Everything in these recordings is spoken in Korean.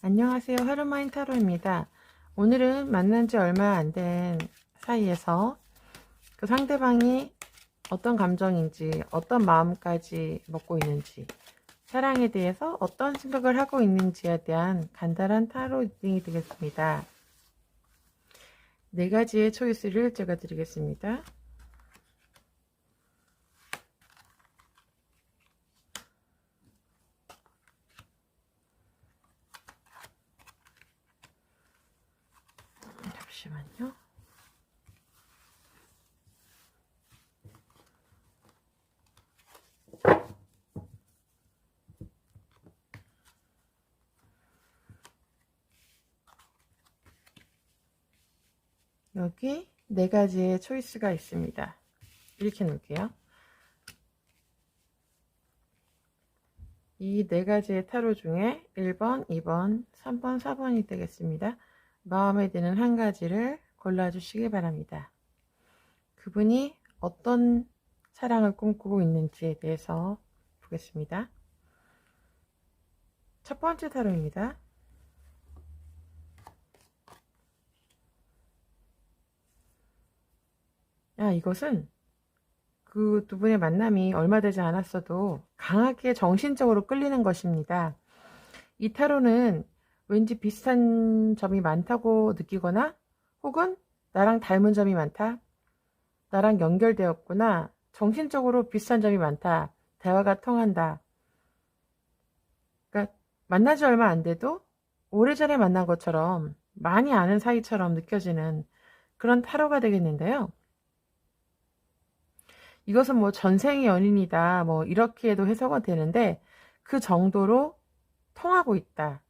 안녕하세요. 하루마인 타로입니다. 오늘은 만난 지 얼마 안 된 사이에서 그 상대방이 어떤 감정인지, 어떤 마음까지 먹고 있는지, 사랑에 대해서 어떤 생각을 하고 있는지에 대한 간단한 타로 리딩이 되겠습니다. 네 가지의 초이스를 제가 드리겠습니다. 잠시만요. 여기 네 가지의 초이스가 있습니다. 이렇게 놓을게요. 이 네 가지의 타로 중에 1번, 2번, 3번, 4번이 되겠습니다. 마음에 드는 한 가지를 골라주시기 바랍니다. 그분이 어떤 사랑을 꿈꾸고 있는지에 대해서 보겠습니다. 첫 번째 타로입니다. 야, 이것은 그 두 분의 만남이 얼마 되지 않았어도 강하게 정신적으로 끌리는 것입니다. 이 타로는 왠지 비슷한 점이 많다고 느끼거나 혹은 나랑 닮은 점이 많다. 나랑 연결되었구나. 정신적으로 비슷한 점이 많다. 대화가 통한다. 그러니까 만나지 얼마 안 돼도 오래전에 만난 것처럼 많이 아는 사이처럼 느껴지는 그런 타로가 되겠는데요. 이것은 뭐 전생의 연인이다. 뭐 이렇게 해도 해석은 되는데 그 정도로 통하고 있다.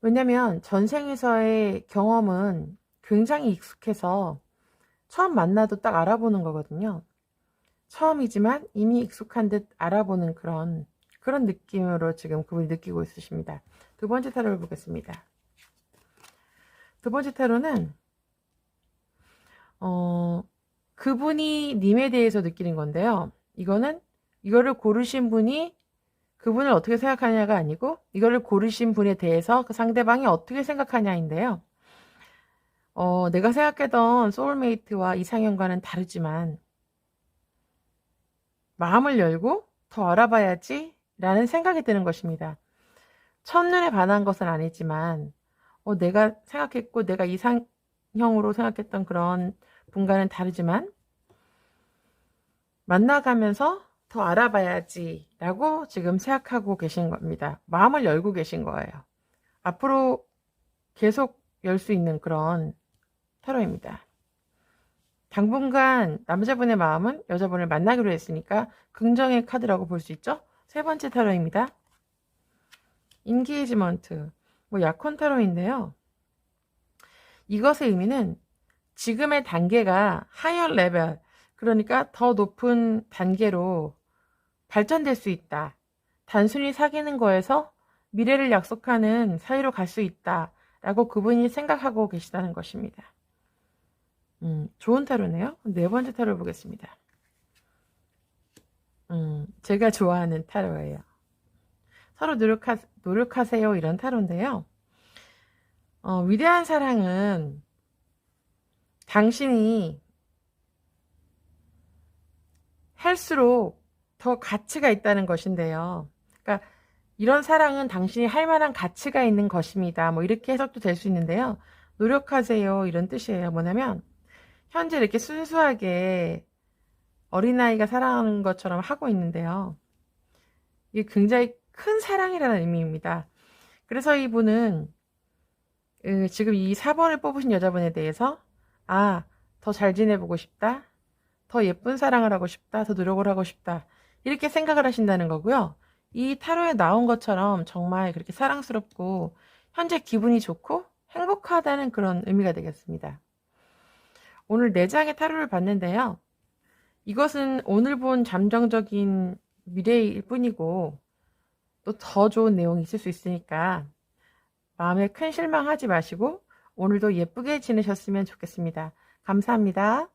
왜냐면 전생에서의 경험은 굉장히 익숙해서 처음 만나도 딱 알아보는 거거든요. 처음이지만 이미 익숙한 듯 알아보는 그런 그런 느낌으로 지금 그분이 느끼고 있으십니다. 두 번째 타로를 보겠습니다. 두 번째 타로는 어 그분이 님에 대해서 느끼는 건데요. 이거는 이거를 고르신 분이 그분을 어떻게 생각하냐가 아니고 이거를 고르신 분에 대해서 그 상대방이 어떻게 생각하냐인데요. 어, 내가 생각했던 소울메이트와 이상형과는 다르지만 마음을 열고 더 알아봐야지 라는 생각이 드는 것입니다. 첫눈에 반한 것은 아니지만 어, 내가 생각했고 내가 이상형으로 생각했던 그런 분과는 다르지만 만나가면서 더 알아봐야지 라고 지금 생각하고 계신 겁니다. 마음을 열고 계신 거예요. 앞으로 계속 열 수 있는 그런 타로입니다. 당분간 남자분의 마음은 여자분을 만나기로 했으니까 긍정의 카드라고 볼 수 있죠. 세 번째 타로입니다. 인게이지먼트, 뭐 약혼 타로인데요. 이것의 의미는 지금의 단계가 하이어 레벨, 그러니까 더 높은 단계로 발전될 수 있다. 단순히 사귀는 거에서 미래를 약속하는 사이로 갈 수 있다. 라고 그분이 생각하고 계시다는 것입니다. 음, 좋은 타로네요. 네 번째 타로 보겠습니다. 음, 제가 좋아하는 타로예요. 서로 노력하, 노력하세요. 이런 타로인데요. 어, 위대한 사랑은 당신이 할수록 더 가치가 있다는 것인데요. 그러니까 이런 사랑은 당신이 할 만한 가치가 있는 것입니다. 뭐 이렇게 해석도 될 수 있는데요. 노력하세요. 이런 뜻이에요. 뭐냐면 현재 이렇게 순수하게 어린아이가 사랑하는 것처럼 하고 있는데요. 이게 굉장히 큰 사랑이라는 의미입니다. 그래서 이분은 지금 이 4번을 뽑으신 여자분에 대해서 아, 더 잘 지내보고 싶다. 더 예쁜 사랑을 하고 싶다. 더 노력을 하고 싶다. 이렇게 생각을 하신다는 거고요. 이 타로에 나온 것처럼 정말 그렇게 사랑스럽고 현재 기분이 좋고 행복하다는 그런 의미가 되겠습니다. 오늘 4장의 타로를 봤는데요. 이것은 오늘 본 잠정적인 미래일 뿐이고 또 더 좋은 내용이 있을 수 있으니까 마음에 큰 실망하지 마시고 오늘도 예쁘게 지내셨으면 좋겠습니다. 감사합니다.